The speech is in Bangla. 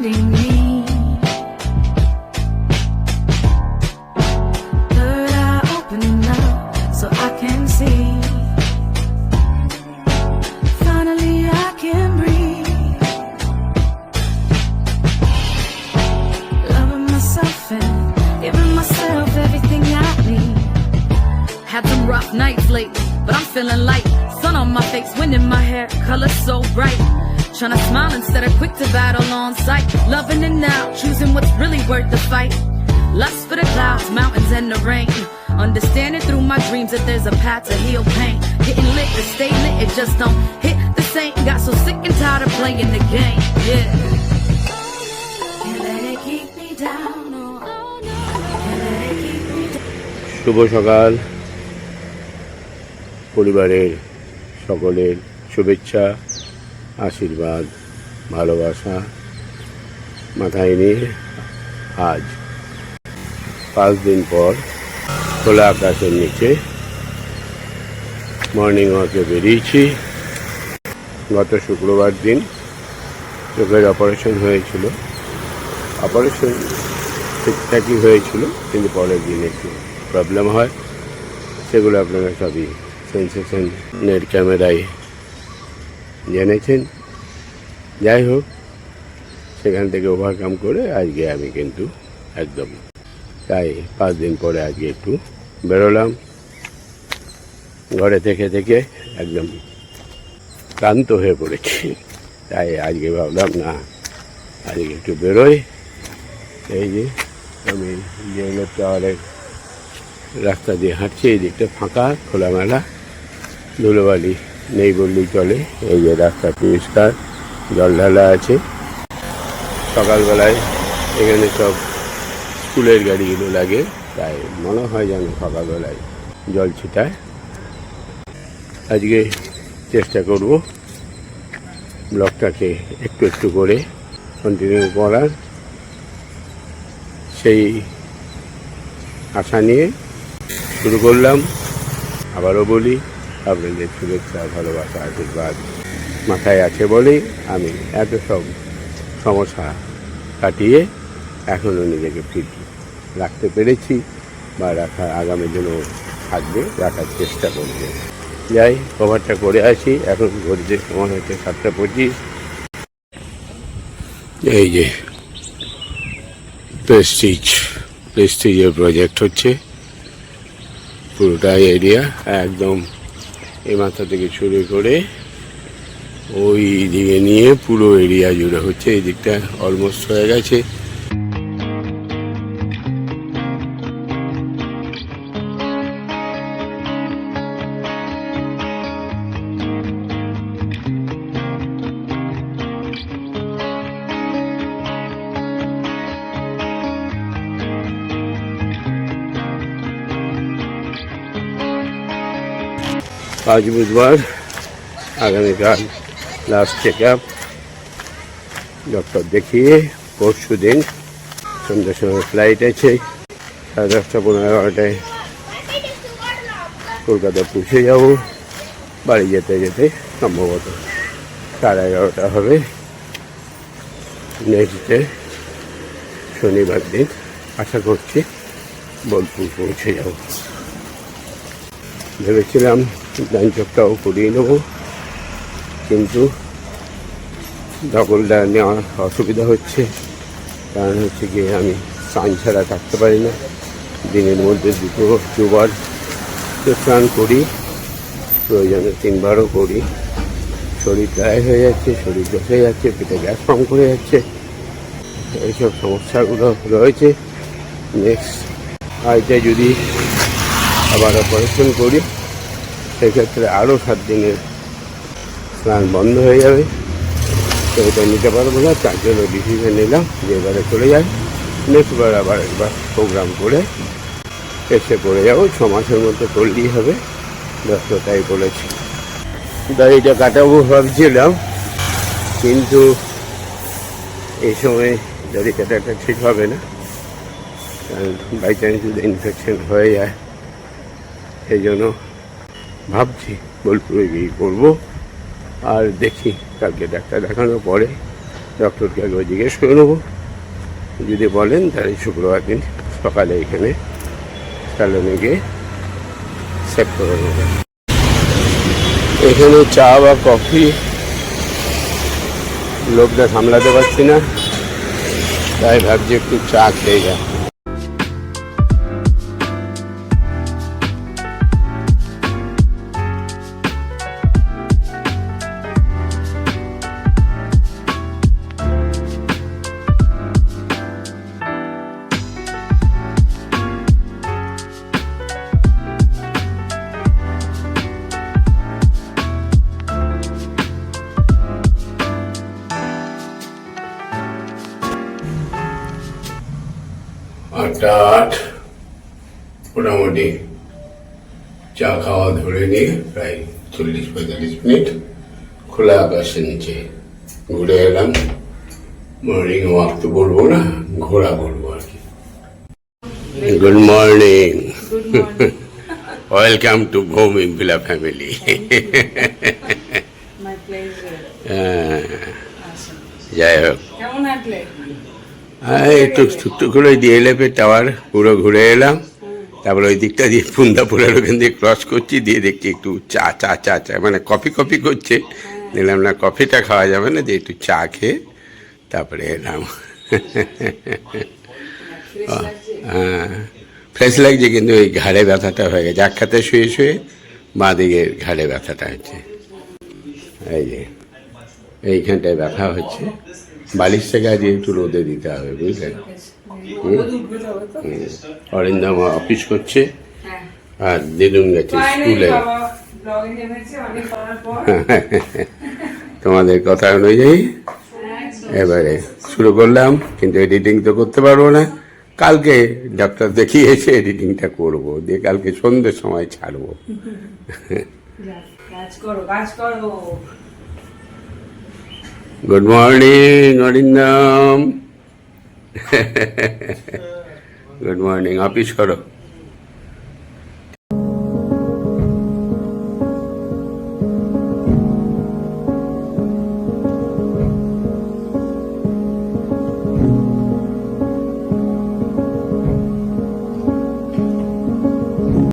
finding me. Third eye opening up so I can see. Finally, I can breathe. Loving myself and giving myself everything I need. Had some rough nights lately, but I'm feeling light. Sun on my face, wind in my hair, color so bright. Tryna smile instead of quick to battle on sight. Loving it now, choosing what's really worth the fight. Lust for the clouds, mountains, and the rain. Understanding through my dreams that there's a path to heal pain. Getting lit to stay lit, it just don't hit the same. Got so sick and tired of playing the game. Yeah. Can't let it keep me down. Oh, can't let it keep me down. শুভ সকাল পরিবারের সকলের শুভেচ্ছা আশীর্বাদ, ভালোবাসা মাথায় নিয়ে আজ। পাঁচ দিন পর খোলা আকাশের নিচে মর্নিং ওয়াকে বেরিয়েছি। গত শুক্রবার দিন চোখের অপারেশন হয়েছিল। অপারেশন ঠিকঠাকই হয়েছিল, কিন্তু পরের দিন একটু প্রবলেম হয়। সেগুলো আপনারা সবই সেন্সেশনের ক্যামেরায় জেনেছেন। যাই হোক, সেখান থেকে ওভারকাম করে আজকে আমি কিন্তু একদম তাই পাঁচ দিন পরে আজকে একটু বেরোলাম। ঘরে থেকে থেকে একদম ক্লান্ত হয়ে পড়েছি। তাই আজকে ভাবলাম, না, আজকে একটু বেরোই। এই যে আমি জেলের টাওয়ারের রাস্তা দিয়ে হাঁটছি, এই দিকটা ফাঁকা, খোলামেলা, ধুলোবালি। নেই বললেই চলে। এই যে রাস্তা পরিষ্কার, জল ঢালা আছে। সকালবেলায় এখানে সব স্কুলের গাড়িগুলো লাগে, তাই মনে হয় যেন সকালবেলায় জল ছিটায়। আজকে চেষ্টা করব ব্লকটাকে একটু একটু করে কন্টিনিউ করার। সেই আশা নিয়ে শুরু করলাম। আবারও বলি আপনাদের শুভেচ্ছা, ভালোবাসা, আশীর্বাদ মাথায় আছে বলেই আমি এত সব সমস্যা কাটিয়ে এখনও নিজেকে ফিট রাখতে পেরেছি বা রাখা, আগামী দিনও থাকবে, রাখার চেষ্টা করবে। যাই, কভারটা করে আসি। এখন ঘড়িতে সময় হচ্ছে সাতটা পঁচিশ। এই যে প্রেস্টিজ প্রেস্টিজের প্রজেক্ট হচ্ছে। পুরোটাই এরিয়া একদম এই মাথা থেকে শুরু করে ওই দিকে নিয়ে পুরো এরিয়া জুড়ে হচ্ছে। এই দিকটা অলমোস্ট হয়ে গেছে। আজ বুধবার, আগামীকাল লাস্ট চেক আপ ডক্টর দেখিয়ে পরশু দিন সন্ধ্যার সময় ফ্লাইট আছে। সাড়ে দশটা, পনেরো এগারোটায় কলকাতা পৌঁছে যাব। বাড়ি যেতে যেতে সম্ভবত সাড়ে এগারোটা হবে। নেক্সট শনিবার দিন আশা করছি বোলপুর পৌঁছে যাব। ভেবেছিলাম ডান চোখটাও করিয়ে নেব। কিন্তু ডবলটা নেওয়া অসুবিধা হচ্ছে। কারণ হচ্ছে গিয়ে আমি স্নান ছাড়া থাকতে পারি না। দিনের মধ্যে দুটো, দুবার স্নান করি। প্রয়োজনে তিনবারও করি। শরীর ড্রাই হয়ে যাচ্ছে, শরীর বসে যাচ্ছে, পেটে গ্যাস ফর্ম করে যাচ্ছে। এইসব সমস্যাগুলো রয়েছে। নেক্সট আইটা যদি আবার অপারেশন করি সেক্ষেত্রে আরও সাত দিনের স্নান বন্ধ হয়ে যাবে। তো এটা নিতে পারব না, তার জন্য ডিসিশন নিলাম যে এবারে চলে যাই। নেক্সট বার আবার একবার প্রোগ্রাম করে এসে পড়ে যাব, ছ মাসের মধ্যে করলেই হবে। দশটা তাই বলেছি। দাড়িটা কাটাবো ভাবছিলাম, কিন্তু এই সময় দাড়ি কাটাটা ঠিক হবে না। কারণ বাই চান্স যদি ইনফেকশন হয়ে যায়, সেই জন্য ভাবছি, বোলপুরে গিয়ে করব। আর দেখি, কালকে ডাক্তার দেখানোর পরে ডক্টরকে একবার জিজ্ঞেস করে নেব। যদি বলেন, তাহলে শুক্রবার দিন সকালে এখানে স্যালনে গিয়ে সেভ করে নেব। এখানে চা বা কফি লোকটা সামলাতে পারছি না। তাই ভাবছি একটু চা খেয়ে যা আটটা আট মোটামুটি চা খাওয়া ধরে নিয়ে প্রায় চল্লিশ পঁয়তাল্লিশ মিনিট খোলা আকাশের নিচে ঘুরে এলাম। মর্নিং ওয়াক তো বলব না ঘোরা বলব আর কি। Good morning welcome to Bhowmik villa family যাই হোক। কেমন হ্যাঁ একটু করে ডিএলএফ এর টাওয়ার পুরো ঘুরে এলাম। তারপরে ওই দিকটা দিয়ে ফুন্দাপুরের ওখান দিয়ে ক্রস করছি, দিয়ে দেখছি একটু চা চা চা চা মানে কফি কফি করছে। দিলাম না কফিটা খাওয়া যাবে না, যে একটু চা খেয়ে তারপরে এলাম। হ্যাঁ ফ্রেশ লাগছে কিন্তু ওই ঘাড়ে ব্যথাটা হয়ে গেছে। এক খাতে শুয়ে শুয়ে বাঁ দিকের ঘাড়ে ব্যথাটা হচ্ছে। এই যে, এইখানটায় ব্যথা হচ্ছে। বালিশটাকে আজ একটু রোদে দিতে হবে, বুঝলেন। অরিন্দম অফিস করছে, আর দিদুন গেছে স্কুলে। তোমাদের কথা অনুযায়ী এবারে শুরু করলাম, কিন্তু এডিটিং তো করতে পারব না। কালকে ডাক্তার দেখিয়ে এসে এডিটিংটা করব, দিয়ে কালকে সন্ধ্যের সময় ছাড়বো। কাজ করো কাজ করো। Good morning Arindam good morning office করো